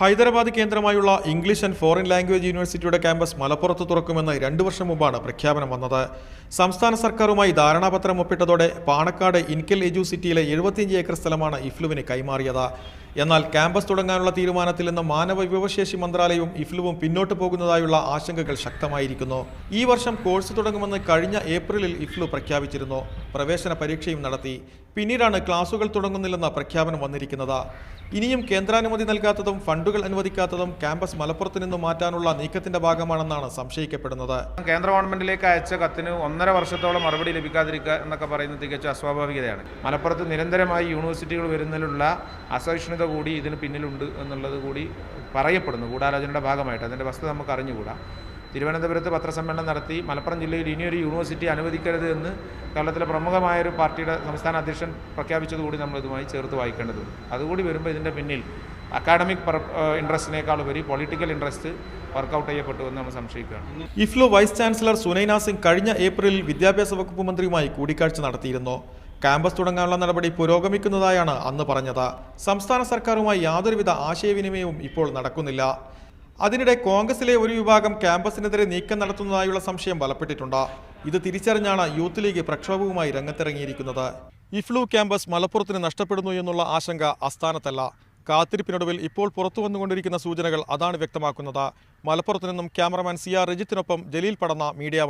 ഹൈദരാബാദ് കേന്ദ്രമായുള്ള English and foreign language യൂണിവേഴ്സിറ്റിയുടെ campus മലപ്പുറത്ത് തുറക്കുമെന്ന് രണ്ടു വർഷം മുമ്പാണ് പ്രഖ്യാപനം വന്നത്. സംസ്ഥാന സർക്കാരുമായി ധാരണാപത്രം ഒപ്പിട്ടതോടെ പാണക്കാട് ഇൻകൽ എജു സിറ്റിയിലെ എഴുപത്തിയഞ്ച് ഏക്കർ സ്ഥലമാണ് ഇഫ്ലുവിന് കൈമാറിയത്. എന്നാൽ ക്യാമ്പസ് തുടങ്ങാനുള്ള തീരുമാനത്തിൽ നിന്ന് മാനവ വിഭവശേഷി മന്ത്രാലയവും ഇഫ്ലുവും പിന്നോട്ട് പോകുന്നതായുള്ള ആശങ്കകൾ ശക്തമായിരിക്കുന്നു. ഈ വർഷം കോഴ്സ് തുടങ്ങുമെന്ന് കഴിഞ്ഞ ഏപ്രിലിൽ ഇഫ്ലു പ്രഖ്യാപിച്ചിരുന്നു. പ്രവേശന പരീക്ഷയും നടത്തി. പിന്നീടാണ് ക്ലാസുകൾ തുടങ്ങുന്നില്ലെന്ന പ്രഖ്യാപനം വന്നിരിക്കുന്നത്. ഇനിയും കേന്ദ്രാനുമതി നൽകാത്തതും ഫണ്ടുകൾ അനുവദിക്കാത്തതും ക്യാമ്പസ് മലപ്പുറത്ത് നിന്ന് മാറ്റാനുള്ള നീക്കത്തിന്റെ ഭാഗമാണെന്നാണ് സംശയിക്കപ്പെടുന്നത്. കേന്ദ്ര ഗവൺമെന്റിലേക്ക് അയച്ച കത്തിന് ഒന്നര വർഷത്തോളം മറുപടി ലഭിക്കാതിരിക്കുക എന്നൊക്കെ പറയുന്നത് തികച്ചും അസ്വാഭാവികതയാണ്. മലപ്പുറത്ത് നിരന്തരമായി യൂണിവേഴ്സിറ്റികൾ വരുന്നതിലുള്ള അസഹിഷ്ണുത കൂടി ഇതിന് പിന്നിലുണ്ട് എന്നുള്ളത് കൂടി പറയപ്പെടുന്നു. ഗൂഢാലോചനയുടെ ഭാഗമായിട്ട്. അതിന്റെ വസ്തുത നമുക്ക് അറിഞ്ഞുകൂടാ തിരുവനന്തപുരത്ത് പത്രസമ്മേളനം നടത്തി മലപ്പുറം ജില്ലയിൽ ഇനിയൊരു യൂണിവേഴ്സിറ്റി അനുവദിക്കരുത് എന്ന് കേരളത്തിലെ പ്രമുഖമായൊരു പാർട്ടിയുടെ സംസ്ഥാന അധ്യക്ഷൻ പ്രഖ്യാപിച്ചതുകൂടി നമ്മൾ ഇതുമായി ചേർത്ത് വായിക്കേണ്ടതുണ്ട്. അതുകൂടി വരുമ്പോൾ ഇതിന്റെ പിന്നിൽ അക്കാഡമിക് ഇൻട്രസ്റ്റിനേക്കാൾ ഉപരി പൊളിറ്റിക്കൽ ഇൻട്രസ്റ്റ് വർക്കൗട്ട് ചെയ്യപ്പെട്ടു എന്ന് നമ്മൾ സംശയിക്കുകയാണ്. EFLU vice chancellor Sunaina Singh കഴിഞ്ഞ ഏപ്രിലിൽ വിദ്യാഭ്യാസ വകുപ്പ് മന്ത്രിയുമായി കൂടിക്കാഴ്ച നടത്തിയിരുന്നു. ക്യാമ്പസ് തുടങ്ങാനുള്ള നടപടി പുരോഗമിക്കുന്നതായാണ് അന്ന് പറഞ്ഞത്. സംസ്ഥാന സർക്കാരുമായി യാതൊരുവിധ ആശയവിനിമയവും ഇപ്പോൾ നടക്കുന്നില്ല. അതിനിടെ കോൺഗ്രസിലെ ഒരു വിഭാഗം ക്യാമ്പസിനെതിരെ നീക്കം നടത്തുന്നതായുള്ള സംശയം ബലപ്പെട്ടിട്ടുണ്ട്. ഇത് തിരിച്ചറിഞ്ഞാണ് യൂത്ത് ലീഗ് പ്രക്ഷോഭവുമായി രംഗത്തിറങ്ങിയിരിക്കുന്നത്. ഇഫ്ലു ക്യാമ്പസ് മലപ്പുറത്തിന് നഷ്ടപ്പെടുന്നു എന്നുള്ള ആശങ്ക അസ്ഥാനത്തല്ല കാത്തിരിപ്പിനൊടുവിൽ ഇപ്പോൾ പുറത്തു വന്നുകൊണ്ടിരിക്കുന്ന സൂചനകൾ അതാണ് വ്യക്തമാക്കുന്നത്. മലപ്പുറത്തു നിന്നും ക്യാമറമാൻ സി ആർ രജിത്തിനൊപ്പം ജലീൽ പടന്ന മീഡിയ വൺ.